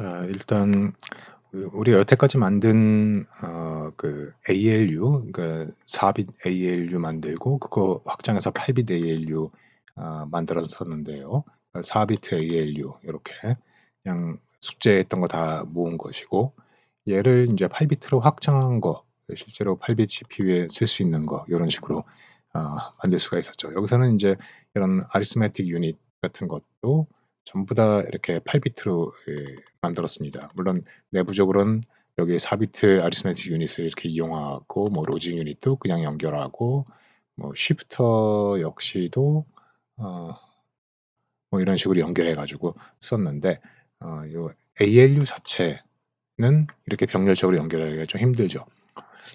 자 일단 그 우리가 여태까지 만든 어 그 ALU 그러니까 4빗 ALU 만들고 그거 확장해서 8빗 ALU 아 만들었었는데요. 4비트 ALU 이렇게 그냥 숙제했던 거 다 모은 것이고 얘를 인제 8비트로 확장한 거 실제로 8빗 CPU에 쓸 수 있는 거 요런 식으로 아 만들 수가 있었죠. 여기서는 인제 이런 arithmetic unit 같은 것도 전부 다 이렇게 8비트로 예 만들었습니다. 물론 내부적으로는 여기 4비트 arithmetic unit을 이렇게 이용하고 뭐 로직 유닛도 그냥 연결하고 뭐 쉬프터 역시도 어 뭐 이런 식으로 연결해 가지고 썼는데 어 요 ALU 자체는 이렇게 병렬적으로 연결하기가 좀 힘들죠.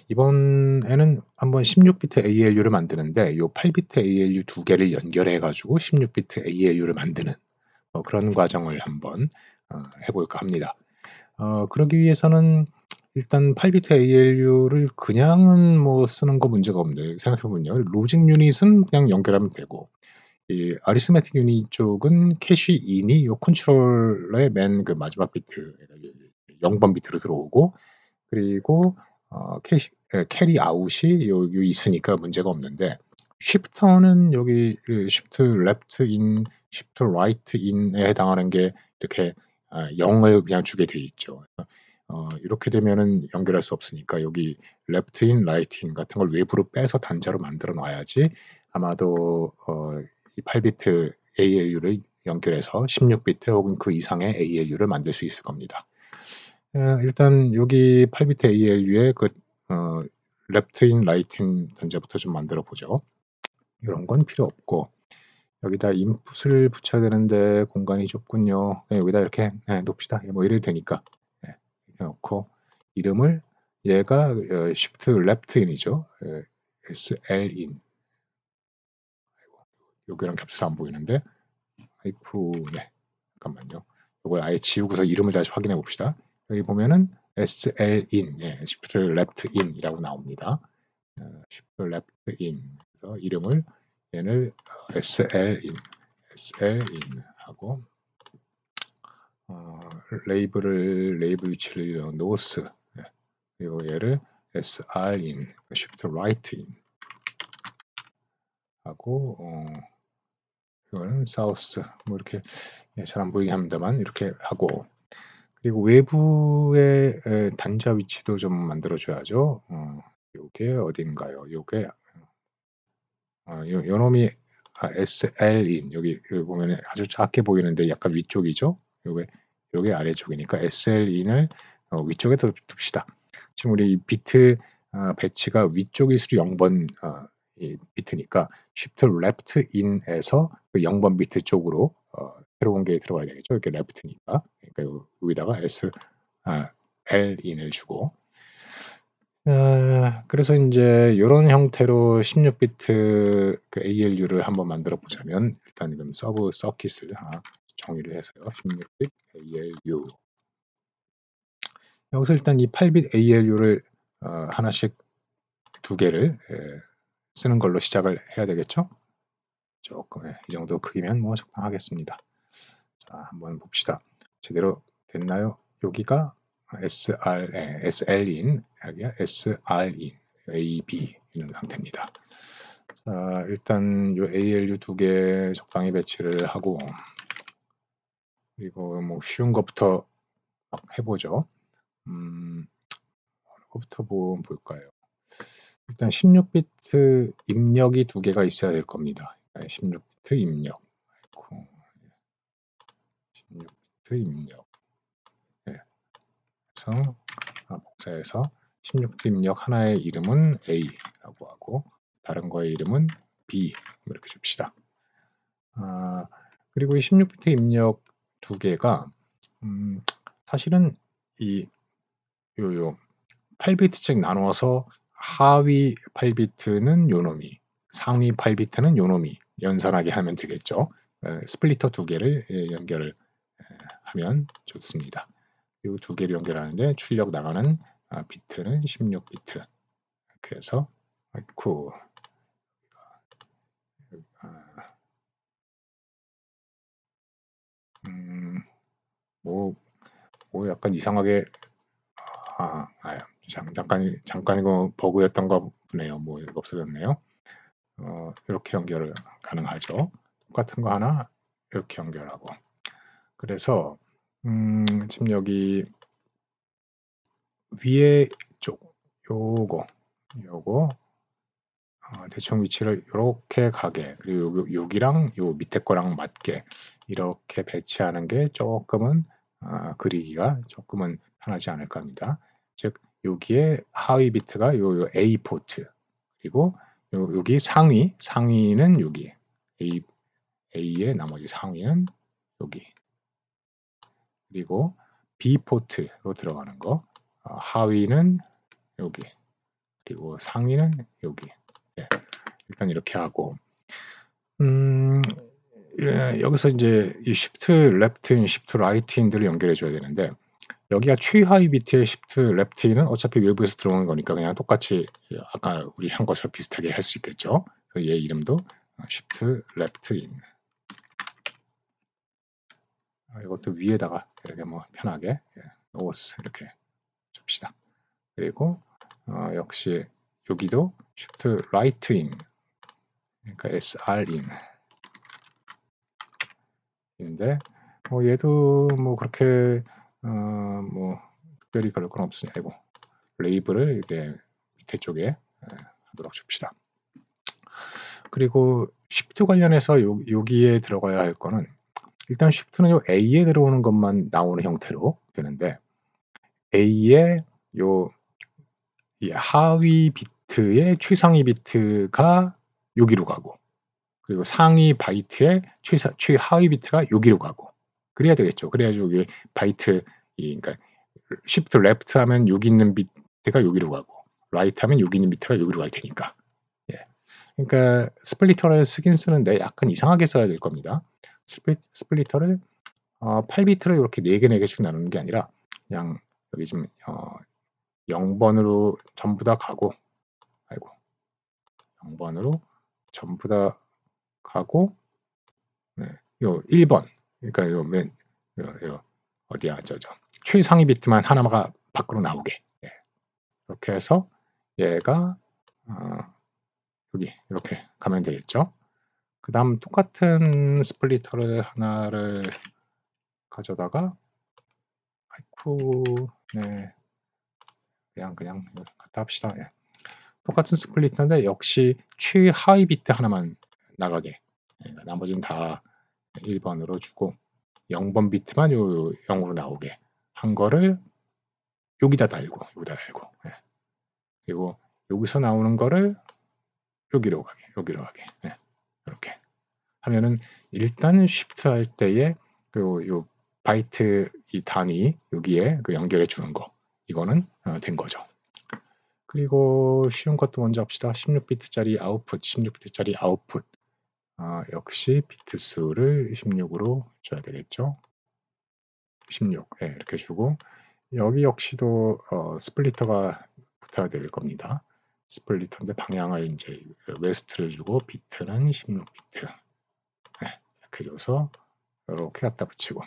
이번에는 한번 16비트 ALU를 만드는데 요 8비트 ALU 2 개를 연결해 가지고 16비트 ALU를 만드는 어 그런 과정을 한번 어 해 볼까 합니다. 어 그러기 위해서는 일단 8비트 ALU를 그냥은 뭐 쓰는 거 문제가 없는데 생각해 보면요. 로직 유닛은 그냥 연결하면 되고 이 arithmetic unit 쪽은 캐시 in이 요 컨트롤러의 맨 그 마지막 비트 0번 비트로 들어오고 그리고 어 캐시 예 캐리 아웃이 요 요 있으니까 문제가 없는데 쉬프터는 여기 그 shift left in, shift right in에 해당하는 게 이렇게 아 0을 그냥 주게 돼 있죠. 어 이렇게 되면은 연결할 수 없으니까 여기 left in, right in 같은 걸 외부로 빼서 단자로 만들어 놔야지 아마도 어 이 8비트 ALU를 연결해서 16비트 혹은 그 이상의 ALU를 만들 수 있을 겁니다. 어 일단 여기 8비트 ALU의 그어 right in 단자부터 좀 만들어 보죠. 요런 건 필요 없고 여기다 인풋을 붙여야 되는데 공간이 좁군요. 예 여기다 이렇게 예 놓읍시다. 뭐 이래도 되니까. 예 이렇게 놓고 이름을 얘가 어 shift left in이죠. 예 SL인. 아이고 여기랑 겹쳐서 안 보이는데. 아이쿠 네. 잠깐만요. 요걸 아예 지우고서 이름을 다시 확인해 봅시다. 여기 보면은 SL인 예 shift left in이라고 나옵니다. 어 shift left in 그래서 이름을 얘를 SL인, SL인 하고 어 레이블을 레이블 위치를 노스 예. 그리고 얘를 SR인, shift right in 하고 어 이거는 사우스 뭐 이렇게 예 잘안 보이게 합니다만 이렇게 하고 그리고 외부의 에 단자 위치도 좀 만들어 줘야죠. 어 요게 어딘가요? 요게 어 요 요 놈이 아 SL인 여기 여기 보면은 아주 작게 보이는데 약간 위쪽이죠. 요게 요게 아래쪽이니까 SL인을 어 위쪽에 둬 둡시다. 지금 우리 비트 아 배치가 위쪽일수록 0번 어 이 비트니까 shift left in에서 그 0번 비트 쪽으로 어 새로운 게 들어가야 되겠죠. 이렇게 left니까. 그러니까 요 여기다가 S 아 L인을 주고 어 그래서 인제 요런 형태로 16 비트 그 ALU를 한번 만들어 보자면 일단 그럼 서브 서킷을 정의를 해서요. 16빗 ALU 여기서 일단 이 8빗 ALU를 어 하나씩 2 개를 예 쓰는 걸로 시작을 해야 되겠죠? 쪼끔 예 이 정도 크기면 뭐 적당하겠습니다. 자 한번 봅시다. 제대로 됐나요? 여기가 SR 예 SL인 SR인 A, B 이런 상태입니다. 자 일단 요 ALU 2개 적당히 배치를 하고 그리고 뭐 쉬운 것부터 막해 보죠. 음 어느 거부터 보 볼까요? 일단 16비트 입력이 2 개가 있어야 될 겁니다. 예 16비트 입력. 아이고 16비트 입력. 예. 그래서 아 복사해서 16비트 입력 하나의 이름은 A라고 하고 다른 거의 이름은 B 뭐 이렇게 줍시다. 아 그리고 이 16비트 입력 2 개가 음 사실은 이 요요 8비트씩 나누어서 하위 8비트는 요놈이, 상위 8비트는 요놈이 연산하게 하면 되겠죠. 에 스플리터 2 개를 예 연결을 예 하면 좋습니다. 요2 개를 연결하는데 출력 나가는 아 비트는 16비트. 이렇게 해서 아이쿠 아음뭐 뭐 약간 이상하게 아, 아 잠, 잠깐 잠깐 이거 버그였던가 보네요. 뭐 없어졌네요. 어, 이렇게 연결을 가능하죠. 똑같은 거 하나 이렇게 연결하고 그래서 음, 지금 여기 위에 쪽 요거 요거 어, 대충 위치를 이렇게 가게 그리고 요, 여기랑 요 밑에 거랑 맞게 이렇게 배치하는 게 조금은 어, 그리기가 조금은 편하지 않을까 합니다. 즉 여기에 하위 비트가 요, 요 A 포트 그리고 요, 여기 상위 상위는 여기 A A의 나머지 상위는 여기 그리고 B 포트로 들어가는 거 어, 하위는 여기 그리고 상위는 여기 네, 일단 이렇게 하고 음, 예, 여기서 이제 이 시프트 레프트인, 시프트 라이트인들을 연결해 줘야 되는데 여기가 최하위 비트의 시프트 레프트인은 어차피 외부에서 들어오는 거니까 그냥 똑같이 아까 우리 한 것처럼 비슷하게 할 수 있겠죠. 얘 이름도 시프트 레프트인. 아, 이것도 위에다가 이렇게 뭐 편하게 오스 이렇게 줍시다. 그리고 어, 역시 여기도 shift right in 그러니까 sr in 인데 뭐 얘도 뭐 그렇게 어 뭐 특별히 그럴 건 없으니 아이고 레이블을 이게 밑에 쪽에 에, 하도록 줍시다. 그리고 shift 관련해서 요, 여기에 들어가야 할 거는 일단 shift는 요 A에 들어오는 것만 나오는 형태로 되는데 A의 요 하위 비트의 최상위 비트가 여기로 가고 그리고 상위 바이트의 최사, 최하위 비트가 여기로 가고 그래야 되겠죠. 그래야지 여기 바이트 이 그러니까 shift left 하면 여기 있는 비트가 여기로 가고 right 하면 여기 있는 비트가 여기로 갈 테니까. 예. 그러니까 스플리터를 쓰긴 쓰는데 약간 이상하게 써야 될 겁니다. 스플리, 스플리터를 어, 8비트를 이렇게 4개 4개씩 나누는 게 아니라 그냥 여기 좀 어, 0번으로 전부 다 가고 아이고 0번으로 전부 다 가고 네, 요 1번 그러니까 요 맨 요, 요, 어디야 저저 최상위 비트만 하나가 밖으로 나오게 네. 이렇게 해서 얘가 어, 여기 이렇게 가면 되겠죠. 그 다음 똑같은 스플리터를 하나를 가져다가 아이쿠 네 그냥 그냥 갖다 합시다. 예. 똑같은 스플리터인데 역시 최하위 비트 하나만 나가게 예, 나머지는 다 1번으로 주고 0번 비트만 요 0으로 나오게 한 거를 여기다 달고 여기다 달고 예. 그리고 여기서 나오는 거를 여기로 가게 여기로 가게 예. 이렇게 하면은 일단 쉬프트 할 때에 요, 요 바이트 이 단위 여기에 그 연결해 주는 거 이거는 어, 된 거죠. 그리고 쉬운 것도 먼저 합시다. 16비트짜리 아웃풋, 16비트짜리 아웃풋. 아, 역시 비트 수를 16으로 줘야 되겠죠. 16, 네, 이렇게 주고 여기 역시도 어, 스플리터가 붙어야 될 겁니다. 스플리터인데 방향을 이제 웨스트를 주고 비트는 16비트 네, 이렇게 줘서 이렇게 갖다 붙이고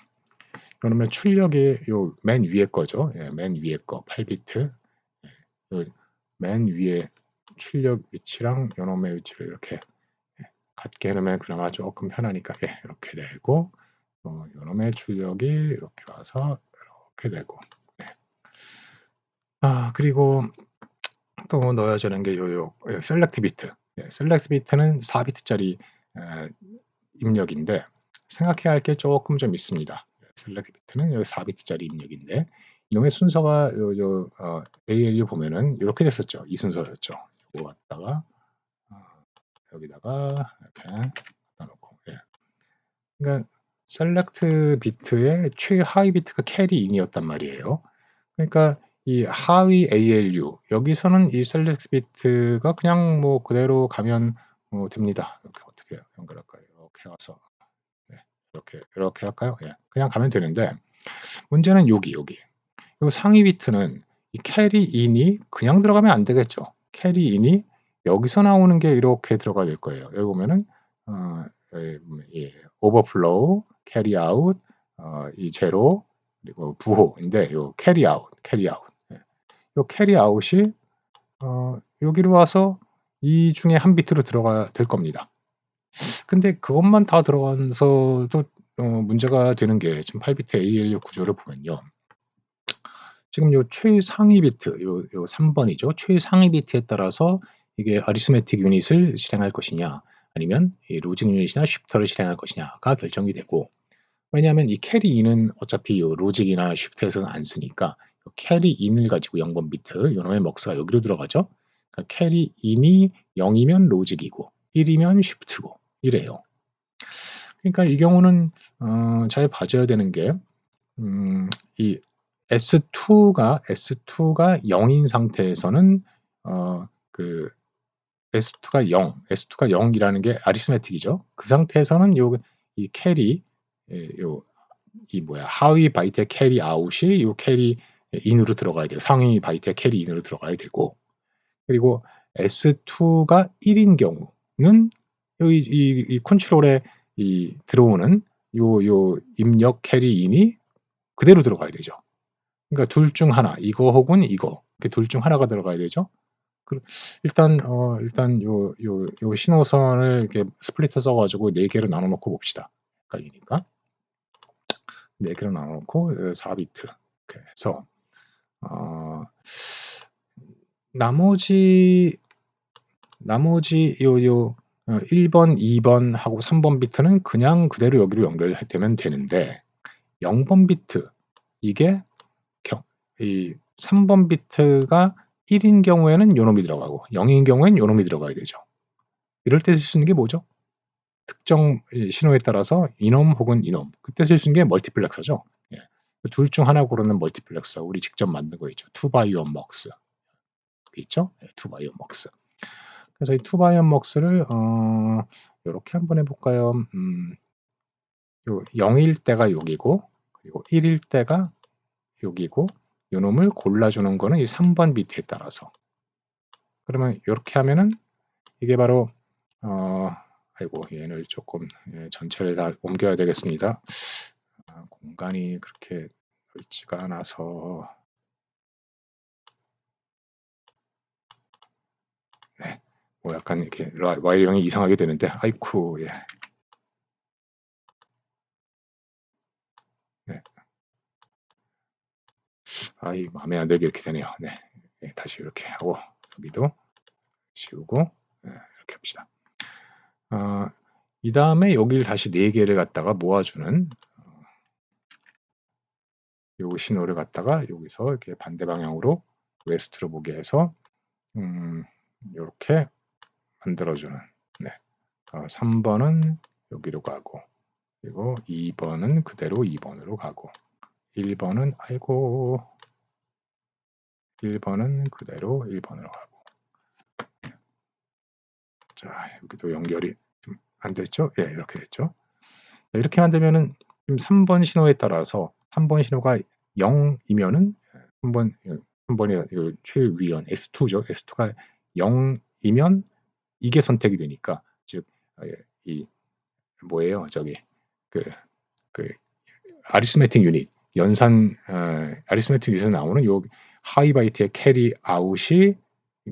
그러면 출력이 요 맨 위에 거죠. 예, 맨 위에 거 8비트. 예, 맨 위에 출력 위치랑 요놈의 위치를 이렇게 예, 같게 해놓으면 그나마 조금 편하니까 예, 이렇게 되고 어, 요놈의 출력이 이렇게 와서 이렇게 되고 네. 아 그리고 또 넣어야 되는 게 요요 요, 셀렉트 비트. 예, 셀렉트 비트는 4비트짜리 에, 입력인데 생각해야 할 게 조금 좀 있습니다. 셀렉트 비트는 여기 4비트짜리 입력인데 이놈의 순서가 요, 요 어, ALU 보면은 이렇게 됐었죠. 이 순서였죠. 이거 갖다가 어, 여기다가 이렇게 갖다 놓고 예. 그러니까 셀렉트 비트의 최하위 비트가 캐리 인이었단 말이에요. 그러니까 이 하위 ALU 여기서는 이 셀렉트 비트가 그냥 뭐 그대로 가면 뭐 됩니다. 이렇게 어떻게 연결할까요? 이렇게 와서 이렇게 이렇게 할까요? 예. 그냥 가면 되는데 문제는 여기 여기. 요 상위 비트는 이 캐리 인이 그냥 들어가면 안 되겠죠. 캐리 인이 여기서 나오는 게 이렇게 들어가야 될 거예요. 여기 보면은 어, 예, 오버플로우, 캐리 아웃, 어, 이 제로, 그리고 부호인데 요 out, carry out. 예. 요 carry out이 어 여기로 와서 이 중에 한 비트로 들어가야 될 겁니다. 근데 그것만 다 들어가서도 어 문제가 되는 게 지금 8비트 ALU 구조를 보면요. 지금 요 최상위 비트 요 요 3번이죠. 최상위 비트에 따라서 이게 arithmetic 유닛을 실행할 것이냐 아니면 이 로직 유닛이나 쉬프터를 실행할 것이냐가 결정이 되고 왜냐하면 이 carry in은 어차피 요 로직이나 쉬프트에서는 안 쓰니까 carry in을 가지고 0번 비트 요놈의 먹스가 여기로 들어가죠. 그러니까 carry in이 0이면 로직이고 1이면 쉬프트고 이래요. 그러니까 이 경우는 어, 잘 봐줘야 되는 게 음, 이 S2가 S2가 0인 상태에서는 어, 그 S2가 0, S2가 0이라는 게 아리스메틱이죠. 그 상태에서는 요 이 캐리 예, 요이 뭐야 하위 바이트의 캐리 아웃이 요 캐리 인으로 들어가야 돼요. 상위 바이트의 캐리 인으로 들어가야 되고 그리고 S2가 1인 경우는 여기 이, 이 컨트롤에 이 들어오는 요 요 입력 캐리 인이 그대로 들어가야 되죠. 그러니까 둘 중 하나 이거 혹은 이거 둘중 하나가 들어가야 되죠. 일단 어 일단 요 요 요 신호선을 이렇게 스플리터 써가지고 네 개로 나눠 놓고 봅시다. 헷갈리니까 네 개로 나눠 놓고 4비트 이렇게 해서 어 나머지 나머지 요요 1번, 어, 2번 하고 3 번 비트는 그냥 그대로 여기로 연결되면 되는데 0 번 비트 이게 이 3 번 비트가 1 인 경우에는 요 놈이 들어가고 0 인 경우에는 요 놈이 들어가야 되죠. 이럴 때 쓸 수 있는 게 뭐죠? 특정 신호에 따라서 이놈 혹은 이놈 그때 쓸 수 있는 게 멀티플렉서죠. 예. 둘중 하나 고르는 멀티플렉서 우리 직접 만든 거 있죠. 투바이오 먹스 있죠? 네, 투바이오 먹스 그래서 이 투바이언 먹스를 어, 이렇게 한번 해볼까요? 음, 요 0일 때가 여기고 그리고 1일 때가 여기고 요 놈을 골라주는 거는 이 3번 비트에 따라서 그러면 이렇게 하면은 이게 바로 어, 아이고 얘를 조금 예, 전체를 다 옮겨야 되겠습니다. 아, 공간이 그렇게 넓지가 않아서 네. 뭐 약간 이렇게 와이형이 이상하게 되는데 아이쿠 예. 네. 아이 마음에 안 들게 이렇게 되네요. 네. 네. 다시 이렇게 하고 여기도 지우고 네. 이렇게 합시다. 어, 이 다음에 여기를 다시 네 개를 갖다가 모아주는 어, 요 신호를 갖다가 여기서 이렇게 반대 방향으로 웨스트로 보게 해서 음, 이렇게 만들어주는 네. 어, 3번은 여기로 가고 그리고 2번은 그대로 2번으로 가고 1번은 아이고 1번은 그대로 1번으로 가고 자 여기도 연결이 좀 안 됐죠? 예 이렇게 됐죠? 이렇게 만들면은 지금 3번 신호에 따라서 3번 신호가 0이면은 3번 3번이 최위원 S2죠. S2가 0이면 이게 선택이 되니까 즉이 어, 뭐예요 저기 그, 그 아리스메틱 유닛 연산 어, 아리스메틱 유닛에서 나오는 요 하이바이트의 캐리 아웃이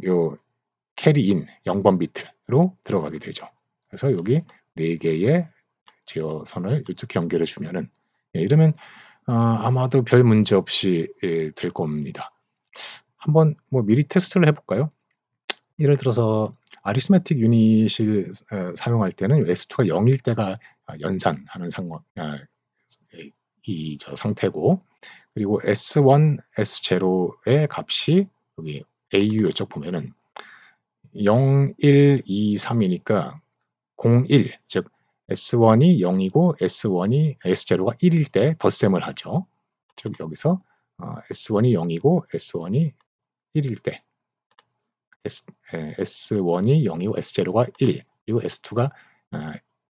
요 캐리 인 0번 비트로 들어가게 되죠. 그래서 여기 네 개의 제어선을 이렇게 연결해 주면은 예, 이러면 어, 아마도 별 문제 없이 예, 될 겁니다. 한번 뭐 미리 테스트를 해 볼까요? 예를 들어서 아리스메틱 유닛을 어, 사용할 때는 S2가 0일 때가 연산하는 상황 아, 이 저 상태고 그리고 S1, S0의 값이 여기 AU 이쪽 보면은 0, 1, 2, 3이니까 0, 1, 즉 S1이 0이고 S1이 S0가 1일 때 덧셈을 하죠. 즉 여기서 어, S1이 0이고 S1이 1일 때 S, S1이 0이고 S0가 1 그리고 S2가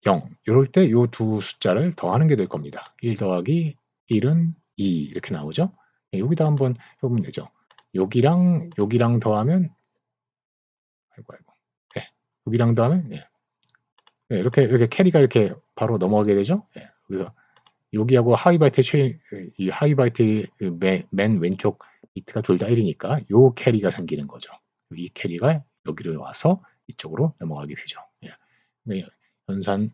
0 이럴 때 이 두 숫자를 더하는 게 될 겁니다. 1 더하기 1은 2 이렇게 나오죠. 네, 여기다 한번 해보면 되죠. 여기랑 여기랑 더하면 아이고 아이고 네, 여기랑 더하면 네. 네, 이렇게 이렇게 캐리가 이렇게 바로 넘어가게 되죠. 네, 여기서 여기하고 하이바이트 최, 이 하이바이트 맨, 맨 왼쪽 비트가 둘 다 1이니까 요 캐리가 생기는 거죠. 이 캐리가 여기로 와서 이쪽으로 넘어가게 되죠. 예. 네, 연산이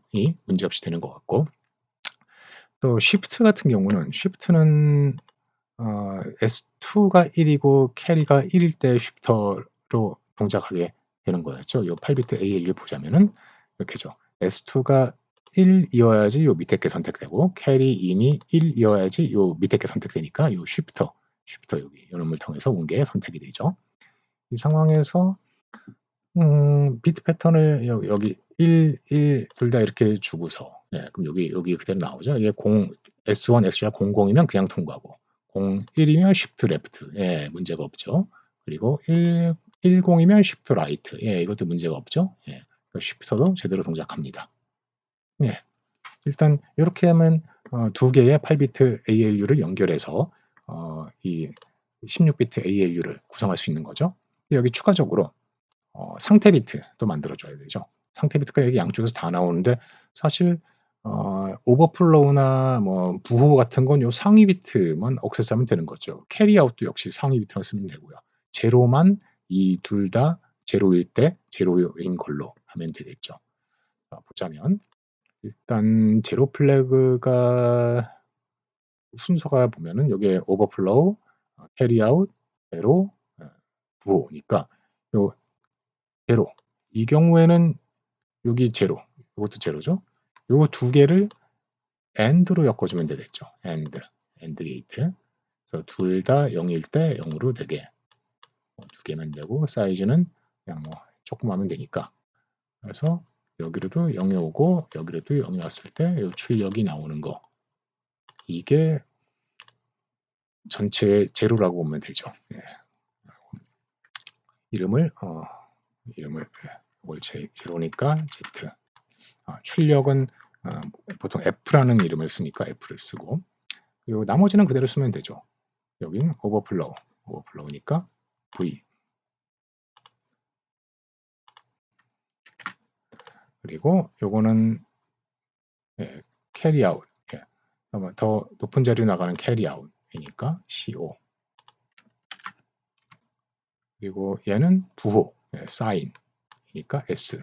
문제없이 되는 것 같고 또 쉬프트 같은 경우는 쉬프트는 어, S2가 1이고 캐리가 1일 때 쉬프터로 동작하게 되는 거였죠. 요 8비트 ALU 보자면은 이렇게죠. S2가 1이어야지 요 밑에 게 선택되고 캐리 인이 1이어야지 요 밑에 게 선택되니까 요 쉬프터, 쉬프터 여기 이놈을 통해서 온 게 선택이 되죠. 이 상황에서 음, 비트 패턴을 여기 1, 1, 둘 다 이렇게 주고서 네, 그럼 여기 여기 그대로 나오죠. 이게 0, S1, S2가 00이면 그냥 통과하고 01이면 shift left 예, 문제가 없죠. 그리고 1, 10이면 shift right 예, 이것도 문제가 없죠. 예, shifter도 제대로 동작합니다. 예, 일단 이렇게 하면 어, 두 개의 8비트 ALU를 연결해서 어, 이 16비트 ALU를 구성할 수 있는 거죠. 여기 추가적으로 어, 상태 비트도 만들어줘야 되죠. 상태 비트가 여기 양쪽에서 다 나오는데 사실 어, 오버플로우나 뭐 부호 같은 건 요 상위 비트만 억세스하면 되는 거죠. 캐리아웃도 역시 상위 비트만 쓰면 되고요. 제로만 이 둘 다 제로일 때 제로인 걸로 하면 되겠죠. 자, 보자면 일단 제로 플래그가 순서가 보면은 여기에 오버플로우, 캐리아웃, 제로, 어, 부호니까 요 제로. 이 경우에는 여기 제로. 이것도 제로죠. 요거 두 개를 AND로 엮어주면 되겠죠. AND. AND 게이트. 그래서 둘 다 0일 때 0으로 되게 뭐두 개면 되고 사이즈는 그냥 뭐 조금 하면 되니까. 그래서 여기로도 0이 오고 여기로도 0이 왔을 때 이 출력이 나오는 거. 이게 전체 제로라고 보면 되죠. 예. 이름을 어, 이름을 이걸 예, 제로니까 Z. 아, 출력은 아, 보통 F라는 이름을 쓰니까 F를 쓰고 그리고 나머지는 그대로 쓰면 되죠. 여긴 오버플로우, 오버플로우니까 V. 그리고 요거는 예, 캐리 아웃. 예. 더 높은 자리로 나가는 캐리 아웃이니까 CO. 그리고 얘는 부호, 예, 사인이니까 S.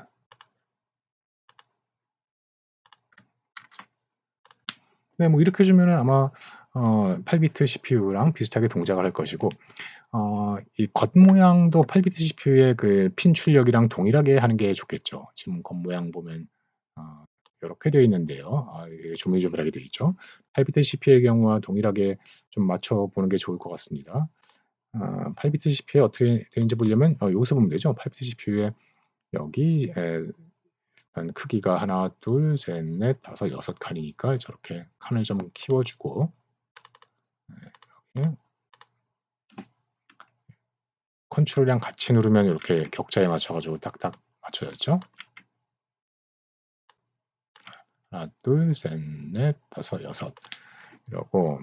네, 뭐 이렇게 주면은 아마 어, 8비트 CPU랑 비슷하게 동작을 할 것이고 어, 이 겉모양도 8비트 CPU의 그 핀 출력이랑 동일하게 하는 게 좋겠죠. 지금 겉모양 보면 어, 이렇게 되어 있는데요. 아, 조밀조밀하게 되어 있죠. 8비트 CPU의 경우와 동일하게 좀 맞춰 보는 게 좋을 것 같습니다. 어, 8비트 CPU에 어떻게 되는지 보려면 어, 여기서 보면 되죠. 8비트 CPU에 여기 에, 크기가 하나, 둘, 셋, 넷, 다섯, 여섯 칸이니까 저렇게 칸을 좀 키워주고 네, 컨트롤이랑 같이 누르면 이렇게 격자에 맞춰가지고 딱딱 맞춰졌죠. 하나, 둘, 셋, 넷, 다섯, 여섯 이러고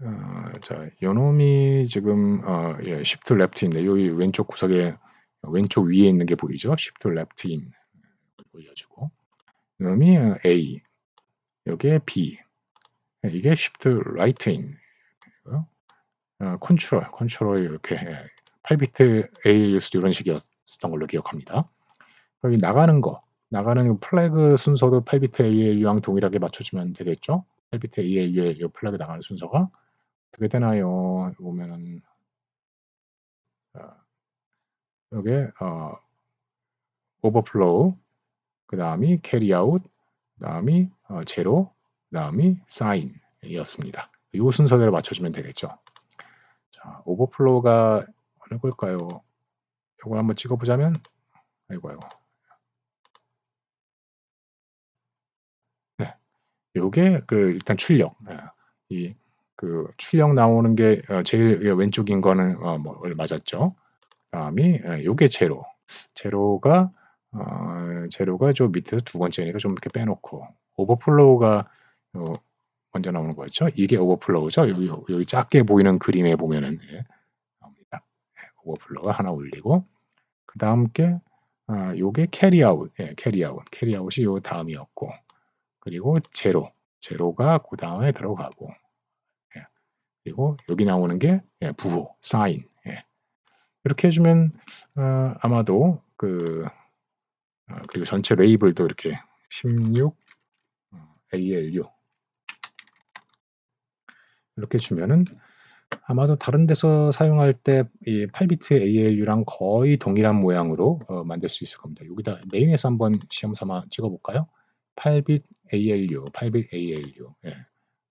어, 자, 요놈이 지금 어, 예, Shift Left인데 여기 왼쪽 구석에 왼쪽 위에 있는 게 보이죠? Shift Left인 올려주고 그놈이 A 여기에 B 이게 Shift Right인 어, 컨트롤 컨트롤 이렇게 8비트 ALUS도 이런 식이었던 걸로 기억합니다. 여기 나가는 거 나가는 플래그 순서도 8비트 ALU랑 동일하게 맞춰주면 되겠죠? 8비트 ALU의 이 플래그 나가는 순서가 어떻게 되나요? 보면은 어, 여기 어, 오버플로우 그 다음이 캐리아웃, 그 다음이 어, 제로, 그 다음이 사인이었습니다. 이 순서대로 맞춰주면 되겠죠. 자, 오버플로우가 걸까요? 이걸 한번 찍어보자면, 아이고, 아이고. 네, 요게 그 일단 출력. 네. 이그 출력 나오는 게 어, 제일 왼쪽인 거는 어, 뭐 맞았죠. 다음이 예, 요게 제로. 제로가 어, 재료가 저 밑에서 두 번째니까 좀 이렇게 빼놓고 오버플로우가 어, 먼저 나오는 거죠. 이게 오버플로우죠. 여기, 여기 작게 보이는 그림에 보면은 예. 예, 오버플로우가 하나 올리고 그 다음 게 아, 요게 캐리아웃, 예, 캐리아웃, 캐리아웃이 요 다음이었고 그리고 제로, 제로가 그 다음에 들어가고 예. 그리고 여기 나오는 게 예, 부호 사인 예. 이렇게 해주면 어, 아마도 그 어, 그리고 전체 레이블도 이렇게 16 어, ALU 이렇게 주면은 아마도 다른 데서 사용할 때 이 8비트 ALU랑 거의 동일한 모양으로 어, 만들 수 있을 겁니다. 여기다 메인에서 한번 시험 삼아 찍어볼까요? 8빗 ALU, 8빗 ALU, 예.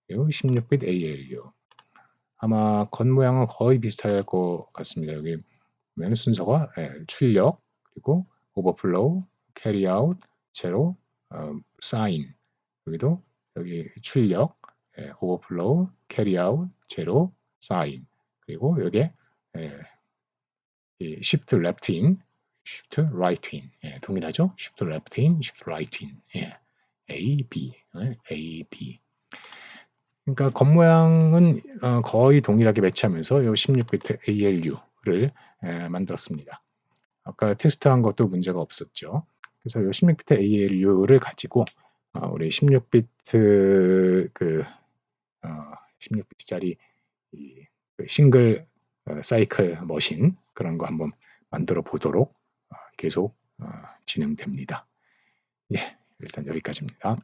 그리고 16빗 ALU. 아마 겉 모양은 거의 비슷할 것 같습니다. 여기 메뉴 순서가 예, 출력, 그리고 오버플로우, 캐리아웃, 제로, 어, 사인. 여기도 여기 출력, 예, 오버플로우, 캐리아웃, 제로, 사인. 그리고 여기에 예, 이 shift left in, shift right in. 예, 동일하죠? shift left in, shift right in. 예. A, B, 예, A, B. 그러니까 겉 모양은 어, 거의 동일하게 매치하면서 이 16비트 ALU를 예, 만들었습니다. 아까 테스트한 것도 문제가 없었죠. 그래서 이 16비트 ALU를 가지고 어, 우리 16비트 그 어, 16비트짜리 이, 그 싱글 어, 사이클 머신 그런 거 한번 만들어 보도록 어, 계속 어, 진행됩니다. 예, 일단 여기까지입니다.